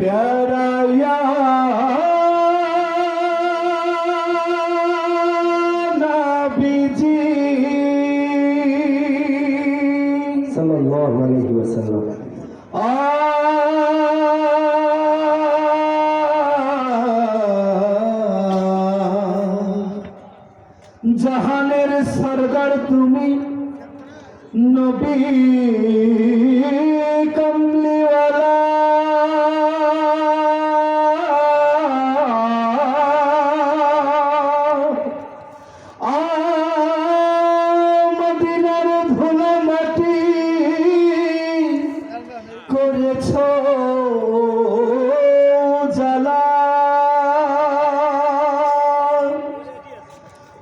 प्यारा सल्लल्लाहु अलैहि वसल्लम জাহানের সরদার তুমি নবী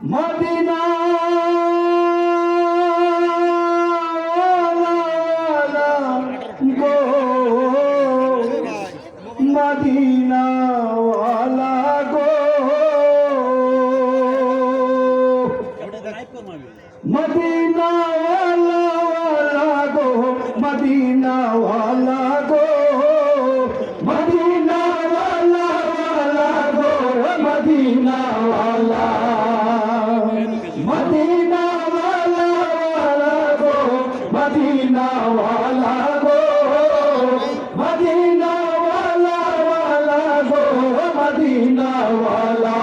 মদিনা। গো মদিনা গো। মদিনা গো মদিনা গো। মদিনা গো মদিনা মদিনা ওয়ালা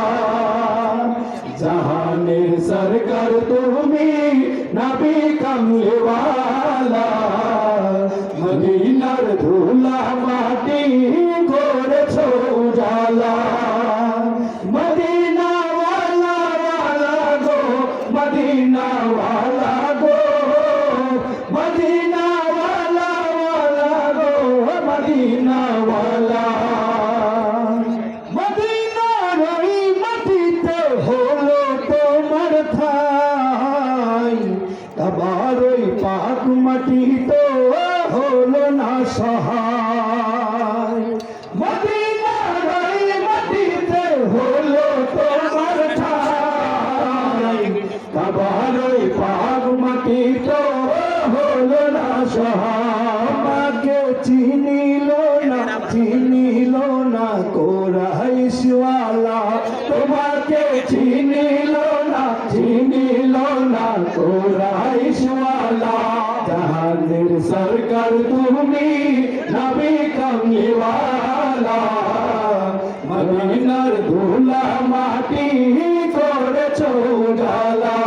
জাহানের সরকার তুমি নবী কমলেওয়ালা মদিনার ধুলা মাটি করেছ উজালা মদিনা ওয়ালা গো মদিনা ওয়ালা গো মদিনা ওয়ালা ওয়ালা গো মদিনা আবার ওই পাক মাটি তো হলো না সহায়। মাটিতে হলো তোমার ঠাই। ওই পাক মাটি তো হলো না সহায়। सरकार তুমি নবী কামলিওয়ালা মদিনার ধুলা মাটি করেছ জালা।